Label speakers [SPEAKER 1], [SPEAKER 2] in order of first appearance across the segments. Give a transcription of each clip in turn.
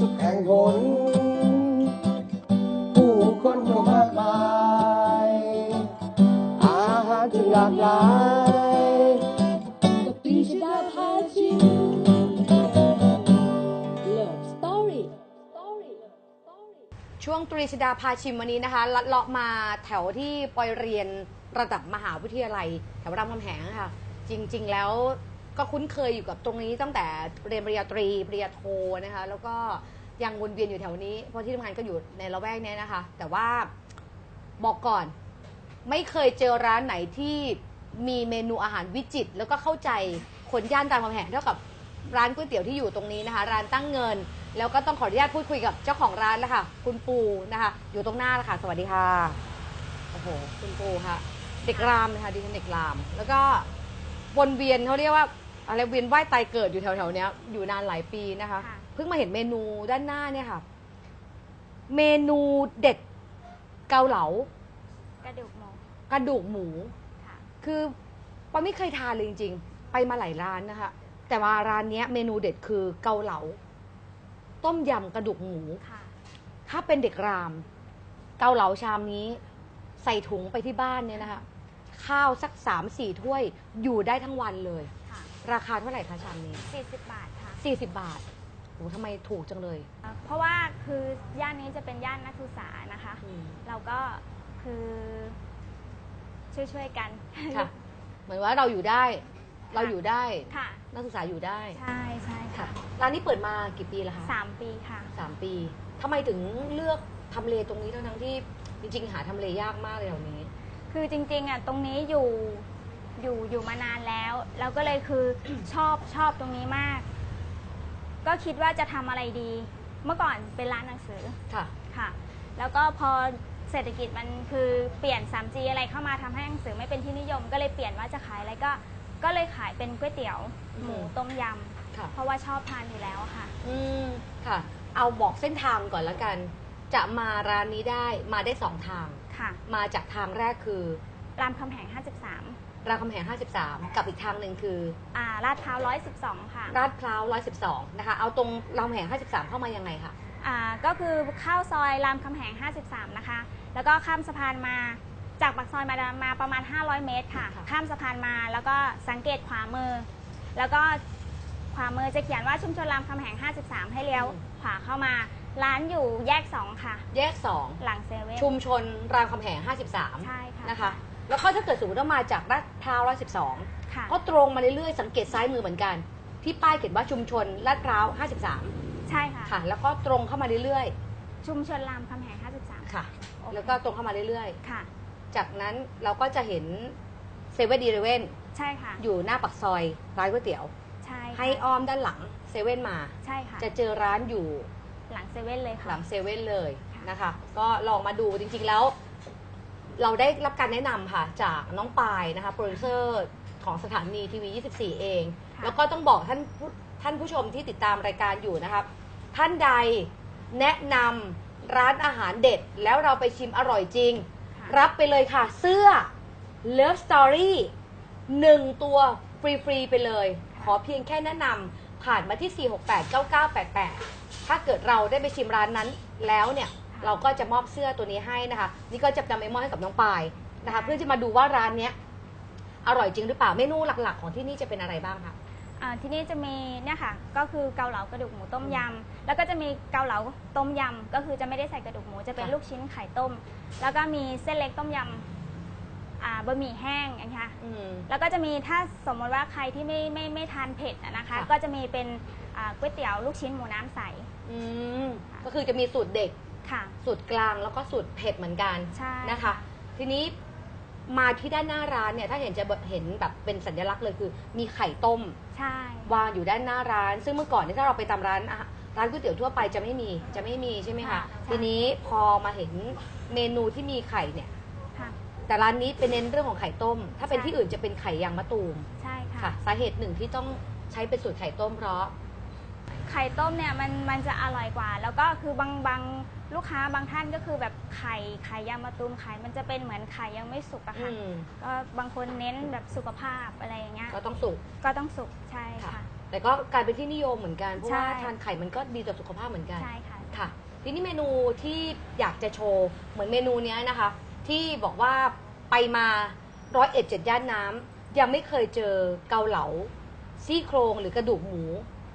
[SPEAKER 1] ทุกแห่งหนผู้คนก็มากมาย อาหารจึงหลากหลาย
[SPEAKER 2] กับปีชดาพาชิม Love Story
[SPEAKER 3] ช่วงตรีชดาพาชิมวันนี้นะคะ ลัดเลาะมาแถวที่ปอยเรียนระดับมหาวิทยาลัย แถวรามคำแหงค่ะ จริง ๆ แล้ว ก็คุ้นเคยอยู่กับตรงนี้ตั้งแต่เรียนปริญญาตรีปริญญาโทนะคะ แล้วก็ยังวนเวียนอยู่แถวนี้เพราะที่ทำงานก็อยู่ในละแวกเนี้ยนะคะ แต่ว่าบอกก่อน ไม่เคยเจอร้านไหนที่มีเมนูอาหารวิจิตรแล้วก็เข้าใจคนย่านรามคำแหงเท่ากับร้านก๋วยเตี๋ยวที่อยู่ตรงนี้นะคะ ร้านตั้งเงิน แล้วก็ต้องขออนุญาตพูดคุยกับเจ้าของร้านแล้วค่ะ คุณปูนะคะ อยู่ตรงหน้าแล้วค่ะ สวัสดีค่ะโอ้โหคุณปูค่ะ เด็กรามนะคะดิฉันเด็กราม แล้วก็วนเวียนเขาเรียกว่า อะไรเวียนว่ายตายเกิดอยู่แถวๆเนี้ยอยู่นานหลายปีนะคะ
[SPEAKER 4] ค่ะ
[SPEAKER 3] เพิ่งมาเห็นเมนูด้านหน้าเนี่ยค่ะ เมนูเด็ดเกาเหลา
[SPEAKER 4] กระดูกหมู
[SPEAKER 3] กระดูกหมู
[SPEAKER 4] ค่ะ
[SPEAKER 3] คือปาไม่เคยทานเลยจริงๆ ไปมาหลายร้านนะคะ แต่ว่าร้านเนี้ยเมนูเด็ดคือเกาเหลา ต้มยำกระดูกหมู
[SPEAKER 4] ค่ะ
[SPEAKER 3] ถ้าเป็นเด็กราม เกาเหลาชามนี้ใส่ถุงไปที่บ้านเนี่ยนะคะ ข้าวสักสามสี่ถ้วยอยู่ได้ทั้งวันเลย
[SPEAKER 4] ค่ะ
[SPEAKER 3] ราคาเท่าไหร่คะชามนี้
[SPEAKER 4] 40 บาทค่ะ
[SPEAKER 3] 40 บาทโหทำไมถูกจังเลย
[SPEAKER 4] เอ่อเพราะว่าคือย่านนี้จะเป็นย่านนักศึกษานะคะ
[SPEAKER 3] อืม
[SPEAKER 4] เราก็คือช่วยๆกัน
[SPEAKER 3] ค่ะ เหมือนว่าเราอยู่ได้ เราอยู่ได้
[SPEAKER 4] ค่ะ
[SPEAKER 3] นักศึกษาอยู่ได้
[SPEAKER 4] ใช่ใช่ค่ะ
[SPEAKER 3] ร้านนี้เปิดมากี่ปีแล้วคะ
[SPEAKER 4] สามปีค่ะ
[SPEAKER 3] สามปีทำไมถึงเลือกทำเลตรงนี้ทั้งๆที่จริงๆ หาทำเลยากมากเลยแถวนี้
[SPEAKER 4] คือจริงๆอะตรงนี้อยู่ อยู่อยู่มานานแล้วเราก็เลยคือ ชอบชอบตรงนี้มาก ก็คิดว่าจะทำอะไรดี เมื่อก่อนเป็นร้านหนังสือ
[SPEAKER 3] ค่ะ
[SPEAKER 4] ค่ะ แล้วก็พอเศรษฐกิจมันคือเปลี่ยน 3G อะไรเข้ามาทำให้หนังสือไม่เป็นที่นิยม ก็เลยเปลี่ยนว่าจะขายอะไรก็ ก็เลยขายเป็นก๋วยเตี๋ยว หมู
[SPEAKER 3] อืม
[SPEAKER 4] ต้มย
[SPEAKER 3] ค่ะำ
[SPEAKER 4] เพราะว่าชอบทานอยู่แล้วค่ะ
[SPEAKER 3] อืมค่ะ เอาบอกเส้นทางก่อนละกัน จะมาร้านนี้ได้มาได้สองทาง
[SPEAKER 4] ค่ะ
[SPEAKER 3] มาจากทางแรกคือ
[SPEAKER 4] รามคำแหง 53
[SPEAKER 3] รามคำแหง 53 กับอีกทางหนึ่งคือ
[SPEAKER 4] อ่าลาดพร้าว 112 ค่ะ
[SPEAKER 3] ลาดพร้าว 112 นะคะ เอาตรงรามคำแหง 53 เข้ามายังไงคะ
[SPEAKER 4] อ่าก็คือเข้าซอยรามคำแหง 53 นะคะ แล้วก็ข้ามสะพานมาจากปากซอยมามาประมาณ 500 เมตรค่ะ
[SPEAKER 3] ค่ะ
[SPEAKER 4] ข้ามสะพานมาแล้วก็สังเกตขวามือ แล้วก็ขวามือจะเขียนว่าชุมชนรามคำแหง 53 ให้เลี้ยวขวาเข้ามา ร้านอยู่แยก 2 ค่ะ
[SPEAKER 3] แยก
[SPEAKER 4] หลังเซเว่น
[SPEAKER 3] 2ชุมชนรามคำแหง 53
[SPEAKER 4] ใช่ค่ะ
[SPEAKER 3] นะคะ แล้วก็ถ้าเกิดสมมติว่ามาจากลาดพร้าว112
[SPEAKER 4] ค่ะ
[SPEAKER 3] ก็ตรงมาเรื่อยๆสังเกตซ้ายมือเหมือนกัน ที่ป้ายเขียนว่าชุมชนลาดพร้าว53
[SPEAKER 4] ใช่ค่ะ
[SPEAKER 3] ค่ะ แล้วก็ตรงเข้ามาเรื่อย
[SPEAKER 4] ชุมชนรามคำแหง53
[SPEAKER 3] ๆค่ะ
[SPEAKER 4] โอเค
[SPEAKER 3] แล้วก็ตรงเข้ามาเรื่อย
[SPEAKER 4] ค่ะ
[SPEAKER 3] ๆ จากนั้นเราก็จะเห็นเซเว่นดีเรเว่น
[SPEAKER 4] ใช่ค่ะ
[SPEAKER 3] อยู่หน้าปักซอยร้านก๋วยเตี๋ยว
[SPEAKER 4] ใช่ค่ะ
[SPEAKER 3] ให้อ้อมด้านหลังเซเว่นมา
[SPEAKER 4] ใช่ค่ะ
[SPEAKER 3] จะเจอร้านอยู่
[SPEAKER 4] หลังเซเว่นเลยค่ะ
[SPEAKER 3] หลังเซเว่นเลย
[SPEAKER 4] ค่ะ
[SPEAKER 3] นะคะ ก็ลองมาดูจริงๆแล้ว เราได้รับการแนะนำค่ะ จากน้องปายนะคะโปรดิวเซอร์ของสถานีทีวี 24 เอง
[SPEAKER 4] ค่ะ
[SPEAKER 3] แล้วก็ต้องบอกท่านผู้ท่านผู้ชมที่ติดตามรายการอยู่นะครับ ท่านใดแนะนำร้านอาหารเด็ด แล้วเราไปชิมอร่อยจริง
[SPEAKER 4] ค่ะ
[SPEAKER 3] รับไปเลยค่ะ เสื้อ Love Story หนึ่งตัวฟรี ๆ ไปเลย ขอเพียงแค่แนะนำผ่านมาที่ 4689988 ถ้าเกิดเราได้ไปชิมร้านนั้นแล้วเนี่ย เราก็จะมอบเสื้อตัวนี้ให้นะคะ นี่ก็จะนำไปมอบให้กับน้องปายนะคะ เพื่อจะมาดูว่าร้านเนี้ยอร่อยจริงหรือเปล่า เมนูหลักๆ ของที่นี่จะเป็นอะไรบ้างคะ
[SPEAKER 4] อ่าที่นี่จะมีเนี่ยค่ะ ก็คือเกาเหลากระดูกหมูต้มยำ แล้วก็จะมีเกาเหลาต้มยำ ก็คือจะไม่ได้ใส่กระดูกหมู จะเป็น
[SPEAKER 3] ค่ะ
[SPEAKER 4] ลูกชิ้นไข่ต้ม แล้วก็มีเส้นเล็กต้มยำอ่าบะหมี่แห้งอย่างเงี้ยค่ะ
[SPEAKER 3] อืม
[SPEAKER 4] แล้วก็จะมีถ้าสมมติว่าใครที่ไม่ไม่ไม่ทานเผ็ดอะนะคะ
[SPEAKER 3] ค่ะ
[SPEAKER 4] ก็จะมีเป็นอ่าก๋วยเตี๋ยวลูกชิ้นหมูน้ำใส
[SPEAKER 3] อืมก็คือจะมีสูตรเด็ก
[SPEAKER 4] ค่ะ
[SPEAKER 3] สูตรกลางแล้วก็สูตรเผ็ดเหมือนกัน
[SPEAKER 4] ใช่
[SPEAKER 3] นะคะ ทีนี้มาที่ด้านหน้าร้านเนี่ยถ้าเห็นจะเห็นแบบเป็นสัญลักษณ์เลยคือ มีไข่ต้ม
[SPEAKER 4] ใช่
[SPEAKER 3] วางอยู่ด้านหน้าร้าน ซึ่งเมื่อก่อนเนี่ยถ้าเราไปตามร้านอาหารร้านก๋วยเตี๋ยวทั่วไปจะไม่มีจะไม่มีใช่ไหมคะทีนี้พอมาเห็นเมนูที่มีไข่เนี่ย
[SPEAKER 4] ค่ะ
[SPEAKER 3] แต่ร้านนี้เป็นเน้นเรื่องของไข่ต้ม ถ้าเป็น
[SPEAKER 4] ใช่
[SPEAKER 3] ที่อื่นจะเป็นไข่ยางมะตูม
[SPEAKER 4] ใช่ค่ะ
[SPEAKER 3] ค่ะ สาเหตุหนึ่งที่ต้องใช้เป็นสูตรไข่ต้มเพราะ
[SPEAKER 4] ไข่ต้มเนี่ยมันมันจะอร่อยกว่า แล้วก็คือบางบางลูกค้าบางท่านก็คือแบบไข่ไข่ยางมะตูมไข่มันจะเป็นเหมือนไข่ยังไม่สุกอะ
[SPEAKER 3] อื
[SPEAKER 4] ค่ะ
[SPEAKER 3] ม
[SPEAKER 4] ก็บางคนเน้นแบบสุขภาพอะไรอย่างเงี้ย
[SPEAKER 3] ก็ต้องสุก
[SPEAKER 4] ก็ต้องสุกใช่
[SPEAKER 3] ค่ะ
[SPEAKER 4] ค่ะ
[SPEAKER 3] แต่ก็กลายเป็นที่นิยมเหมือนกัน เพราะว่า
[SPEAKER 4] ใช่
[SPEAKER 3] ทานไข่มันก็ดีต่อสุขภาพเหมือนกัน
[SPEAKER 4] ใช่ค่ะ
[SPEAKER 3] ค่ะ ทีนี้เมนูที่อยากจะโชว์ เหมือนเมนูเนี้ยนะคะ ที่บอกว่าไปมาร้อยเอ็ดเจ็ดย่านน้ำยังไม่เคยเจอเกาเหลาซี่โครงหรือกระดูกหมู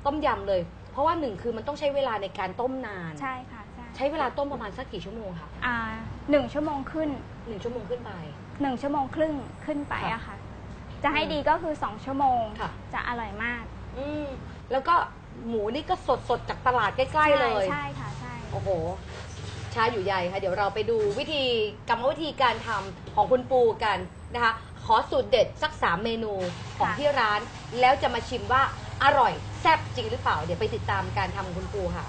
[SPEAKER 3] ต้มยำเลยเพ ราะว่าหนึ่งคือมันต้องใช้เวลาในการต้มนาน
[SPEAKER 4] ใช่ค่ะใช่
[SPEAKER 3] ใช้เวลาต้มประมาณสักกี่ชั่วโมงคะ
[SPEAKER 4] อ่าหนึ่งชั่วโมงขึ้น
[SPEAKER 3] หนึ่งชั่วโมงขึ้นไป
[SPEAKER 4] หนึ่งชั่วโมงครึ่งขึ้นไป
[SPEAKER 3] ค่ะ
[SPEAKER 4] อะค่ะ จะให้ดีก็คือสองชั่วโมง
[SPEAKER 3] ค่ะ
[SPEAKER 4] จะอร่อยมาก
[SPEAKER 3] อืมแล้วก็หมูนี่ก็สดสดๆจากตลาดใกล้ๆเลย
[SPEAKER 4] ใช่ค่ะใช่
[SPEAKER 3] โอ้โห ช้าอยู่ใหญ่ค่ะ เดี๋ยวเราไปดูวิธีกรรมวิธีการทำของคุณปูกันนะคะ ขอสูตรเด็ดสักสามเมนูของที่ร้าน แล้วจะมาชิมว่าอร่อย แซ่บจริงหรือเปล่า เดี๋ยวไปติดตามการทำของคุณปูค่ะ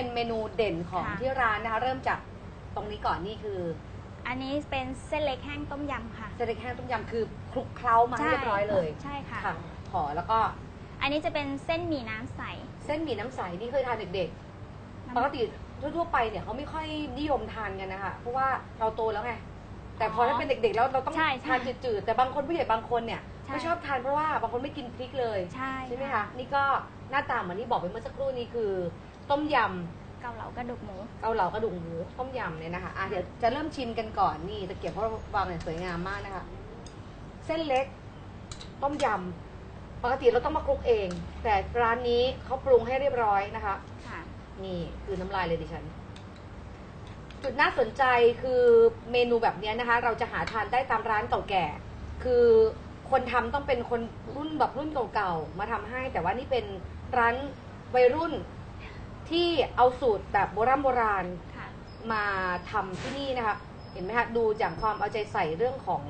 [SPEAKER 3] เป็นเมนูเด่นของ
[SPEAKER 4] ค่ะ
[SPEAKER 3] ที่ร้านนะคะ เริ่มจากตรงนี้ก่อนนี่คือ
[SPEAKER 4] อันนี้เป็นเส้นเล็กแห้งต้มยำค่ะ
[SPEAKER 3] เส้นเล็กแห้งต้มยำคือคลุกเคล้ามาให้เรียบร้อยเลย
[SPEAKER 4] ใช่ค่ะ
[SPEAKER 3] ค่ะ ขอแล้วก็
[SPEAKER 4] อันนี้จะเป็นเส้นหมี่น้ำใส
[SPEAKER 3] เส้นหมี่น้ำใสนี่เคยทานเด็กๆ ปกติทั่วๆไปเนี่ยเขาไม่ค่อยนิยมทานกันนะคะเพราะว่าเราโตแล้วไงแต่พอถ้าเป็นเด็กๆแล้วเราต้อง
[SPEAKER 4] ใช่ใช่
[SPEAKER 3] ทานจืดๆแต่บางคนผู้ใหญ่บางคนเนี่ย
[SPEAKER 4] ใช่
[SPEAKER 3] ไม่ชอบทานเพราะว่าบางคนไม่กินพริกเลย
[SPEAKER 4] ใช่
[SPEAKER 3] ใช่ไหมคะ นี่ก็หน้าตาเหมือนที่บอกไปเมื่อสักครู่นี้คือ ต้มย
[SPEAKER 4] เกาเหลากระดูกหมูำ
[SPEAKER 3] เกาเหลากระดูกหมูต้มยำเนี่ยนะคะอะเดี๋ยวจะเริ่มชิมกันก่อนนี่ตะเกียบเพราะวางอย่างสวยงามมากนะคะ เส้นเล็ก ต้มยำปกติเราต้องมาคลุกเอง แต่ร้านนี้เขาปรุงให้เรียบร้อยนะคะ
[SPEAKER 4] ค่ะ
[SPEAKER 3] นี่คือน้ำลายเลยดิฉัน จุดน่าสนใจคือเมนูแบบเนี้ยนะคะ เราจะหาทานได้ตามร้านเก่าแก่ คือคนทำต้องเป็นคนรุ่นแบบรุ่นเก่าๆมาทำให้ แต่ว่านี่เป็นร้านวัยรุ่น ที่เอาสูตรแบบโบราณโบราณ
[SPEAKER 4] ค่ะ
[SPEAKER 3] มาทำที่นี่นะคะ เห็นไหมคะดูจากความเอาใจใส่เรื่องของ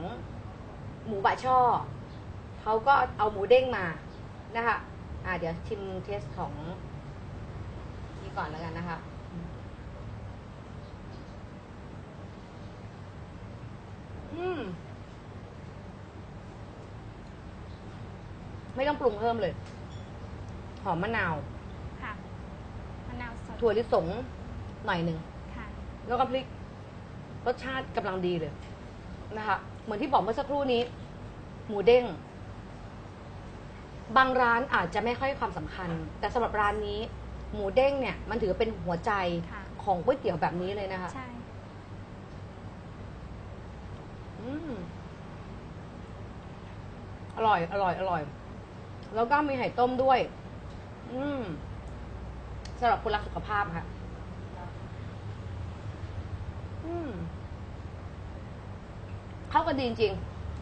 [SPEAKER 3] หมูบะช่อเขาก็เอาหมูเด้งมานะคะอ่าเดี๋ยวชิมเทสของนี่ก่อนแล้วกันนะคะ อืม ไม่ต้องปรุงเพิ่มเลย หอมมะนาว
[SPEAKER 4] ค่ะมะนาวสด
[SPEAKER 3] ถั่วลิสงหน่อยหนึ่ง
[SPEAKER 4] ค่ะ
[SPEAKER 3] แล้วก็พริกรสชาติกำลังดีเลยนะคะเหมือนที่บอกเมื่อสักครู่นี้ หมูเด้ง บางร้านอาจจะไม่ค่อยความสำคัญ แต่สำหรับร้านนี้ หมูเด้งเนี่ย มันถือเป็นหัวใจ
[SPEAKER 4] ค่ะ
[SPEAKER 3] ของก๋วยเตี๋ยวแบบนี้เลยนะคะ
[SPEAKER 4] ใช่
[SPEAKER 3] อืมอร่อย อร่อย อร่อย แล้วก็มีไข่ต้มด้วย อืม สำหรับคนรักสุขภาพค่ะ อืม เข้ากันดีจริง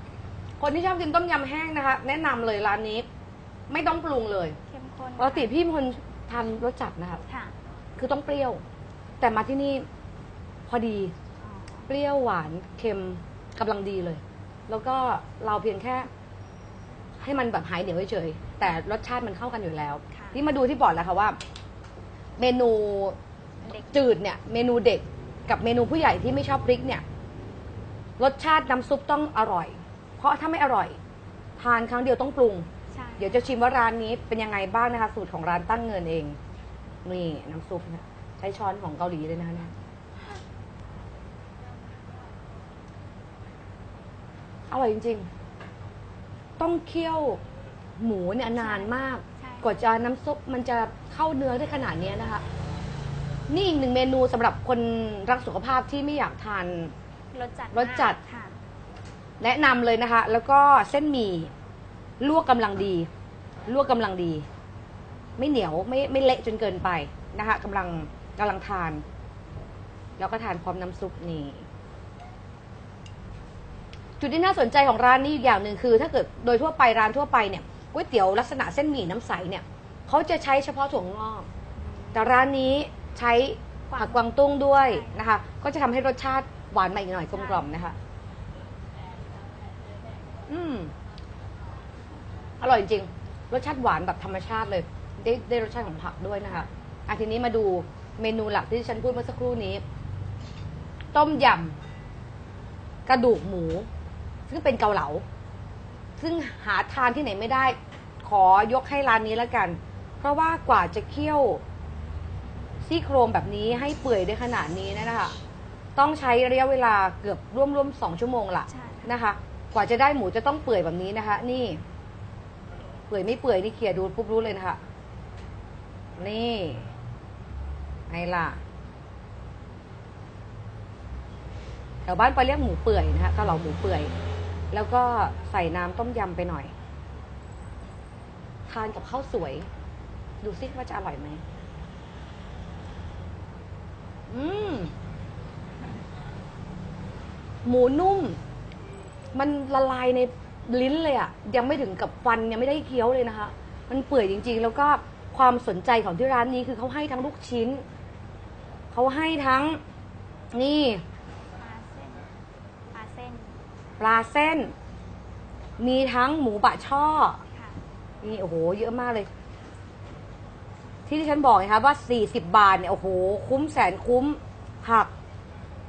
[SPEAKER 3] ๆ คนที่ชอบกินต้มยำแห้งนะคะ แนะนำเลยร้านนี้ ไม่ต้องปรุงเลย
[SPEAKER 4] เข้มข้น
[SPEAKER 3] ปกติพี่เป็นคนทานรสจัดนะคะ
[SPEAKER 4] ค่ะ
[SPEAKER 3] คือต้องเปรี้ยว แต่มาที่นี่พอดี
[SPEAKER 4] อ๋อ
[SPEAKER 3] เปรี้ยวหวานเค็มกำลังดีเลย แล้วก็เราเพียงแค่ ให้มันแบบหายเหนียวเฉยๆแต่รสชาติมันเข้ากันอยู่แล้ว
[SPEAKER 4] ค่ะ
[SPEAKER 3] นี่มาดูที่บอร์ดแล้วค่ะว่า เมนู
[SPEAKER 4] เด็ก
[SPEAKER 3] จืดเนี่ย เมนูเด็กกับเมนูผู้ใหญ่ที่ไม่ชอบพริกเนี่ย รสชาติน้ำซุปต้องอร่อย เพราะถ้าไม่อร่อย ทานครั้งเดียวต้องปรุง
[SPEAKER 4] ใช่
[SPEAKER 3] เดี๋ยวจะชิมว่าร้านนี้เป็นยังไงบ้างนะคะ สูตรของร้านตั้งเงินเอง นี่น้ำซุปเนี่ยใช้ช้อนของเกาหลีเลยนะคะเนี่ยอร่อยจริง ๆ ต้องเคี่ยวหมูเนี่ยนานมาก
[SPEAKER 4] ใช่
[SPEAKER 3] กว่าจะน้ำซุปมันจะ เข้าเนื้อได้ขนาดเนี้ยนะคะ นี่อีกหนึ่งเมนูสำหรับคนรักสุขภาพที่ไม่อยากทาน
[SPEAKER 4] รสจัด
[SPEAKER 3] รสจัด
[SPEAKER 4] มากค่ะ
[SPEAKER 3] แนะนำเลยนะคะ แล้วก็เส้นหมี่ลวกกำลังดี ลวกกำลังดี ไม่เหนียวไม่ไม่เละจนเกินไปนะคะกำลังกำลังทาน แล้วก็ทานพร้อมน้ำซุปนี่ จุดที่น่าสนใจของร้านนี้อีกอย่างหนึ่งคือ ถ้าเกิดโดยทั่วไปร้านทั่วไปเนี่ยก๋วยเตี๋ยวลักษณะเส้นหมี่น้ำใสเนี่ย เขาจะใช้เฉพาะถั่วงอก แต่ร้านนี้ใช้ผักกวางตุ้งด้วยนะคะ ก็จะทำให้รสชาติหวานมาอีกหน่อยกลมกล่อมนะคะ อืม อร่อยจริง รสชาติหวานแบบธรรมชาติเลย ได้ได้รสชาติของผักด้วยนะคะอะทีนี้มาดูเมนูหลักที่ฉันพูดเมื่อสักครู่นี้ ต้มยำกระดูกหมู ซึ่งเป็นเกาเหลา ซึ่งหาทานที่ไหนไม่ได้ ขอยกให้ร้านนี้แล้วกัน เพราะว่ากว่าจะเคี่ยวซี่โครงแบบนี้ให้เปื่อยได้ขนาดนี้เนยนะคะต้องใช้ระยะเวลาเกือบร่วมๆสองชั่วโมงละ
[SPEAKER 4] ใช่
[SPEAKER 3] นะคะ กว่าจะได้หมูจะต้องเปื่อยแบบนี้นะคะ นี่ เปื่อยไม่เปื่อยนี่เขี่ยดูปุ๊บรู้เลยนะคะนี่ไงล่ะแถวบ้านปอยเรียกหมูเปื่อยนะคะเกาเหลาหมูเปื่อย แล้วก็ใส่น้ำต้มยำไปหน่อย ทานกับข้าวสวย ดูซิว่าจะอร่อยไหม อืม หมูนุ่ม มันละลายในลิ้นเลยอะยังไม่ถึงกับฟันยังไม่ได้เคี้ยวเลยนะคะ มันเปื่อยจริง ๆ แล้วก็ความสนใจของที่ร้านนี้คือเขาให้ทั้งลูกชิ้น เขาให้ทั้งนี่
[SPEAKER 4] ปลาเส้น ปลาเส้น
[SPEAKER 3] ปลาเส้นมีทั้งหมูบะช่อ
[SPEAKER 4] ค่ะ
[SPEAKER 3] นี่โอ้โห เยอะมากเลย ที่ที่ฉันบอกไงคะว่า 40 บาทเนี่ยโอ้โหคุ้มแสนคุ้มผัก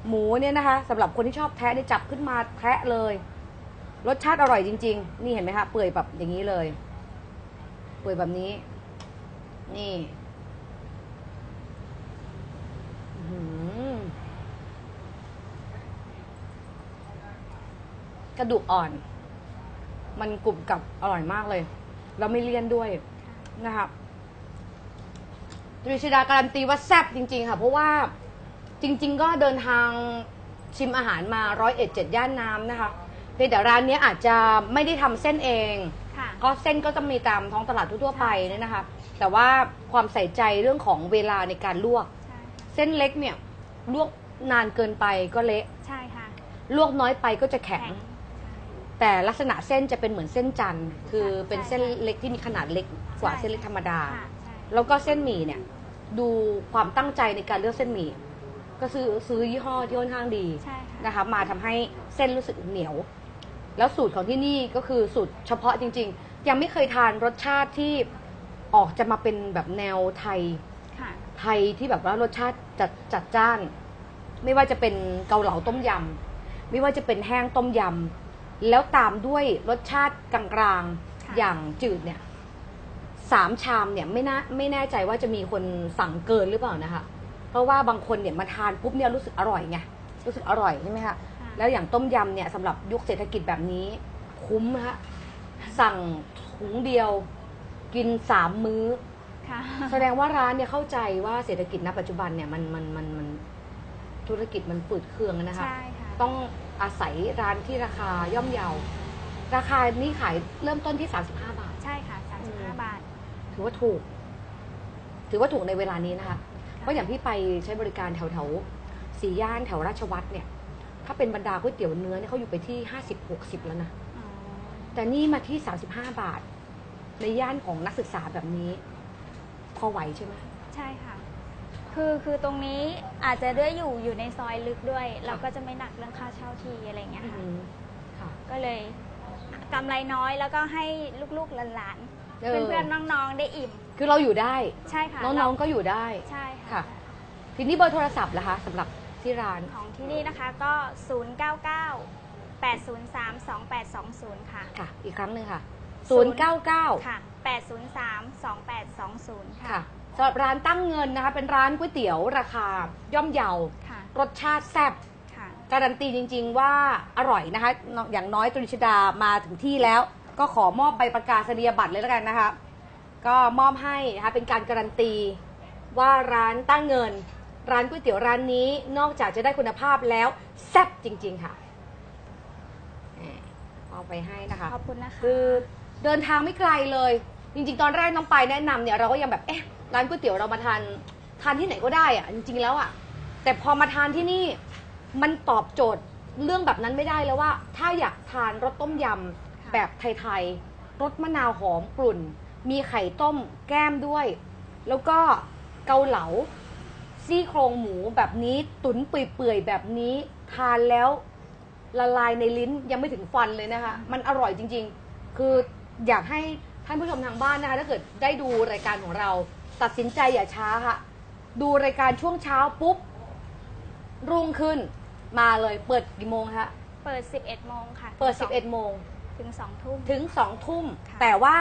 [SPEAKER 3] หมูเนี่ยนะคะสำหรับคนที่ชอบแทะได้จับขึ้นมาแทะเลย รสชาติอร่อยจริง ๆ นี่เห็นไหมคะเปื่อยแบบอย่างนี้เลย เปื่อยแบบนี้ นี่หือกระดูกอ่อน มันกรุบกับอร่อยมากเลย แล้วไม่เลี่ยนด้วยนะคะ ตรีชดาการันตีว่าแซ่บจริง ๆ ค่ะ เพราะว่าจริง ๆ ก็เดินทางชิมอาหารมาร้อยเอ็ดเจ็ดย่านน้ำนะคะเพียงแต่ร้านเนี้ยอาจจะไม่ได้ทำเส้นเอง
[SPEAKER 4] ค่ะ
[SPEAKER 3] ก็เส้นก็จะมีตามท้องตลาดทั่วๆไปเนี่ยนะคะ แต่ว่าความใส่ใจเรื่องของเวลาในการลวก
[SPEAKER 4] ใช่ค่ะ
[SPEAKER 3] เส้นเล็กเนี่ยลวกนานเกินไปก็เละ
[SPEAKER 4] ใช่ค่ะ
[SPEAKER 3] ลวกน้อยไปก็จะแข็ง
[SPEAKER 4] แข็ง
[SPEAKER 3] แต่ลักษณะเส้นจะเป็นเหมือนเส้นจันทร์คือ
[SPEAKER 4] ค่ะ
[SPEAKER 3] เป็น
[SPEAKER 4] ใช่
[SPEAKER 3] เส้นเล็กที่มีขนาดเล็กกว่าเส้นเล็กธรรมดา
[SPEAKER 4] ค่ะใช่
[SPEAKER 3] แล้วก็เส้นหมี่เนี่ย ดูความตั้งใจในการเลือกเส้นหมี่ ก็ซื้อซื้อยี่ห้อที่ค่อนข้างดี
[SPEAKER 4] ใช่ค่ะ
[SPEAKER 3] นะคะมาทำให้เส้นรู้สึกเหนียว แล้วสูตรของที่นี่ก็คือสูตรเฉพาะจริง ๆ ยังไม่เคยทานรสชาติที่ออกจะมาเป็นแบบแนวไทย
[SPEAKER 4] ค่ะ
[SPEAKER 3] ไทยที่แบบว่ารสชาติจัดจัดจ้าน ไม่ว่าจะเป็นเกาเหลาต้มยำไม่ว่าจะเป็นแห้งต้มยำแล้วตามด้วยรสชาติกลางๆ
[SPEAKER 4] ค่ะ
[SPEAKER 3] อย่างจืดเนี่ย สามชามเนี่ยไม่น่าไม่แน่ใจว่าจะมีคนสั่งเกินหรือเปล่านะคะ เพราะว่าบางคนเนี่ยมาทานปุ๊บเนี่ยรู้สึกอร่อยไงรู้สึกอร่อยใช่ไหมคะ
[SPEAKER 4] ค่ะ
[SPEAKER 3] แล้วอย่างต้มยำเนี่ยสำหรับยุคเศรษฐกิจแบบนี้ คุ้มนะคะสั่งถุงเดียวกินสามมื้อ
[SPEAKER 4] ค่ะ
[SPEAKER 3] แสดงว่าร้านเนี่ยเข้าใจว่าเศรษฐกิจณปัจจุบันเนี่ยมันมันมันมันธุรกิจมันฝืดเคืองนะคะ
[SPEAKER 4] ใช่ค่ะ
[SPEAKER 3] ต้องอาศัยร้านที่ราคาย่อมเยา ราคานี่ขายเริ่มต้นที่ 35 บาท
[SPEAKER 4] ใช่ค่ะ 35 บาท
[SPEAKER 3] ถือว่าถูก ถือว่าถูกในเวลานี้นะคะ เพราะอย่างพี่ไปใช้บริการแถวแถวๆสีย่านแถวราชวัตรเนี่ย ถ้าเป็นบรรดาก๋วยเตี๋ยวเนื้อเนี่ยเขาอยู่ไปที่50 60แล้วนะ
[SPEAKER 4] อ๋อ
[SPEAKER 3] แต่นี่มาที่35บาท ในย่านของนักศึกษาแบบนี้ พอไหวใช่ไหม
[SPEAKER 4] ใช่ค่ะ คือคือตรงนี้อาจจะด้วยอยู่อยู่ในซอยลึกด้วย เราก็จะไม่หนักเรื่องค่าเช่าที่อะไรเงี้ย
[SPEAKER 3] อือ
[SPEAKER 4] ค่ะ
[SPEAKER 3] หือค่ะ
[SPEAKER 4] ก็เลยกำไรน้อยแล้วก็ให้ลูกๆหลาน
[SPEAKER 3] เอ
[SPEAKER 4] ๆ
[SPEAKER 3] อ
[SPEAKER 4] เพื่อนๆน้องๆได้อิ่ม
[SPEAKER 3] คือเราอยู่ได้
[SPEAKER 4] ใช่ค่ะ
[SPEAKER 3] น้องๆก็อยู่ได้
[SPEAKER 4] ใช่ค่ะ
[SPEAKER 3] ค่ะ ทีนี้เบอร์โทรศัพท์ล่ะคะสำหรับที่ร้าน
[SPEAKER 4] ของที่นี่นะคะก็ 099 803 2820 ค่ะ
[SPEAKER 3] ค่ะ อีกครั้งหนึ่งค่ะ
[SPEAKER 4] ศูนย์
[SPEAKER 3] 099
[SPEAKER 4] ค่ะ 803 2820
[SPEAKER 3] ค่ะ
[SPEAKER 4] ค่ะ
[SPEAKER 3] สำหรับร้านตั้งเงินนะคะ เป็นร้านก๋วยเตี๋ยวราคา ย่อมเยา
[SPEAKER 4] ค่ะ
[SPEAKER 3] รสชาติแซ่บ
[SPEAKER 4] ค่ะ
[SPEAKER 3] การันตีจริง ๆ ว่าอร่อยนะคะ อย่างน้อยตริชดามาถึงที่แล้ว ก็ขอมอบใบประกาศนียบัตรเลยแล้วกันนะคะ ก็มอบให้นะคะเป็นการการันตีว่าร้านตั้งเงิน ร้านก๋วยเตี๋ยวร้านนี้นอกจากจะได้คุณภาพแล้วแซ่บจริง ๆค่ะแหมเอาไปให้นะคะ
[SPEAKER 4] ขอบคุณนะคะ
[SPEAKER 3] คือเดินทางไม่ไกลเลย จริงๆ ตอนแรกน้องไปายแนะนำเนี่ยเราก็ยังแบบเอ๊ะร้านก๋วยเตี๋ยวเรามาทานทานที่ไหนก็ได้อะจริงๆแล้วอะแต่พอมาทานที่นี่มันตอบโจทย์เรื่องแบบนั้นไม่ได้แล้วว่า ถ้าอยากทานรสต้มยำ แบบไทยๆ รสมะนาวหอมกลุ่น มีไข่ต้มแก้มด้วย แล้วก็เกาเหลา ซี่โครงหมูแบบนี้ตุ๋นเปื่อยๆ แบบนี้ทานแล้วละลายในลิ้นยังไม่ถึงฟันเลยนะคะ มันอร่อยจริงๆ คืออยากให้ท่านผู้ชมทางบ้านนะคะ ถ้าเกิดได้ดูรายการของเรา ตัดสินใจอย่าช้าค่ะ ดูรายการช่วงเช้าปุ๊บ รุ่งขึ้นมาเลยเปิดกี่โมงคะ
[SPEAKER 4] เปิด 11โมงค่ะ
[SPEAKER 3] เปิด
[SPEAKER 4] ถึงสอง
[SPEAKER 3] 11โมง
[SPEAKER 4] ถึง2ทุ่ม
[SPEAKER 3] ถึง2ทุ่ม
[SPEAKER 4] ค่ะ
[SPEAKER 3] แต่ว่า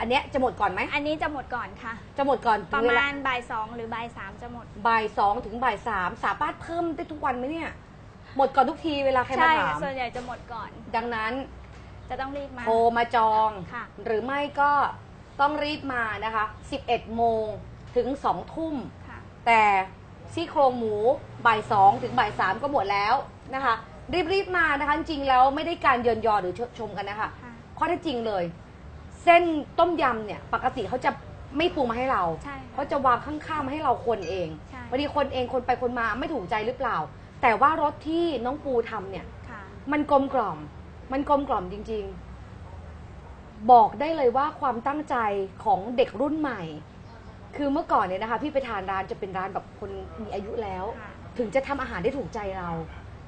[SPEAKER 3] อันเนี้ยจะหมดก่อนไหม
[SPEAKER 4] อันนี้จะหมดก่อนค่ะ
[SPEAKER 3] จะหมดก่อน
[SPEAKER 4] ประ
[SPEAKER 3] ถึงเวล
[SPEAKER 4] มาณบ่ายสองหรือบ่ายสามจะหมด
[SPEAKER 3] บ่ายสองถึงบ่ายสามสามารถเพิ่มได้ทุกวันไหมเนี่ย หมดก่อนทุกทีเวลาใครมา
[SPEAKER 4] ใช่
[SPEAKER 3] ถาม
[SPEAKER 4] ส่วนใหญ่จะหมดก่อน
[SPEAKER 3] ดังนั้น
[SPEAKER 4] จะต้องรีบมา
[SPEAKER 3] โทรมาจอง
[SPEAKER 4] ค่ะ
[SPEAKER 3] หรือไม่ก็ต้องรีบมานะคะ 11 โมงถึง 2 ทุ่ม
[SPEAKER 4] ค่ะ
[SPEAKER 3] แต่ซี่โครงหมูบ่าย2ถึงบ่าย3ก็หมดแล้วนะคะ รีบๆมานะคะ จริงๆแล้วไม่ได้การเยินยอหรือชมกันนะคะ
[SPEAKER 4] ค่ะ
[SPEAKER 3] ข้อเท็จจริงเลย เส้นต้มยำเนี่ย ปกติเขาจะไม่ปรุงมาให้เรา
[SPEAKER 4] ใช่ค่ะ
[SPEAKER 3] เขาจะวางข้างๆมาให้เราคนเอง
[SPEAKER 4] ใช่
[SPEAKER 3] บางทีคนเองคนไปคนมาไม่ถูกใจหรือเปล่า แต่ว่ารสที่น้องปูทำเนี่ย
[SPEAKER 4] ค่ะ
[SPEAKER 3] มันกลมกล่อม มันกลมกล่อมจริงๆ บอกได้เลยว่าความตั้งใจของเด็กรุ่นใหม่ คือเมื่อก่อนเนี่ยนะคะ พี่ไปทานร้านจะเป็นร้านแบบคนมีอายุแล้ว
[SPEAKER 4] ค่ะ
[SPEAKER 3] ถึงจะทำอาหารได้ถูกใจเรา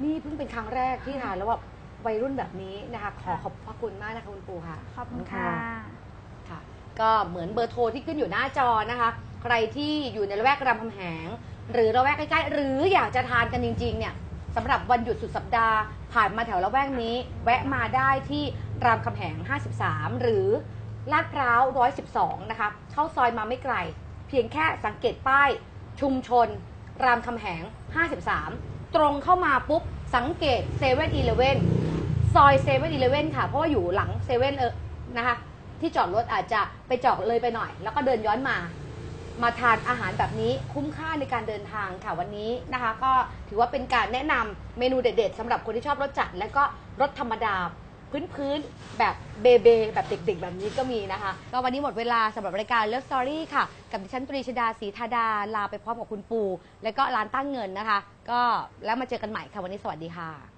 [SPEAKER 3] นี่เพิ่งเป็นครั้งแรกที่ทานแล้วแบบวัยรุ่นแบบนี้นะคะ ขอขอบพระคุณมากนะคะคุณปูค่ะ
[SPEAKER 4] ขอบคุณค่ะ
[SPEAKER 3] ค่ะ ก็เหมือนเบอร์โทรที่ขึ้นอยู่หน้าจอนะคะ ใครที่อยู่ในละแวกรามคำแหง หรือละแวกใกล้ๆ หรืออยากจะทานกันจริง ๆ เนี่ยสำหรับวันหยุดสุดสัปดาห์ ผ่านมาแถวละแวกนี้ แวะมาได้ที่รามคำแหง 53 หรือลาดพร้าว 112 นะคะ เข้าซอยมาไม่ไกล เพียงแค่สังเกตป้ายชุมชน รามคำแหง 53 ตรงเข้ามาปุ๊บ สังเกตเซเว่นอีเลเว่นซอยเซเว่นอีเลเว่นค่ะ เพราะว่าอยู่หลังเซเว่นเออนะคะ ที่จอดรถอาจจะไปจอดเลยไปหน่อย แล้วก็เดินย้อนมา มาทานอาหารแบบนี้คุ้มค่าในการเดินทางค่ะวันนี้นะคะ ก็ถือว่าเป็นการแนะนำเมนูเด็ด ๆสำหรับคนที่ชอบรสจัด และก็รสธรรมดา พื้นๆ แบบเบเบแบบเด็กๆ แบบนี้ก็มีนะคะ ก็วันนี้หมดเวลาสำหรับรายการเลิฟสตอรี่ค่ะ กับดิฉันตรีชดาศรีธาดา ลาไปพร้อมกับคุณปู และก็ร้านตั้งเงินนะคะ ก็แล้วมาเจอกันใหม่ค่ะวันนี้สวัสดีค่ะ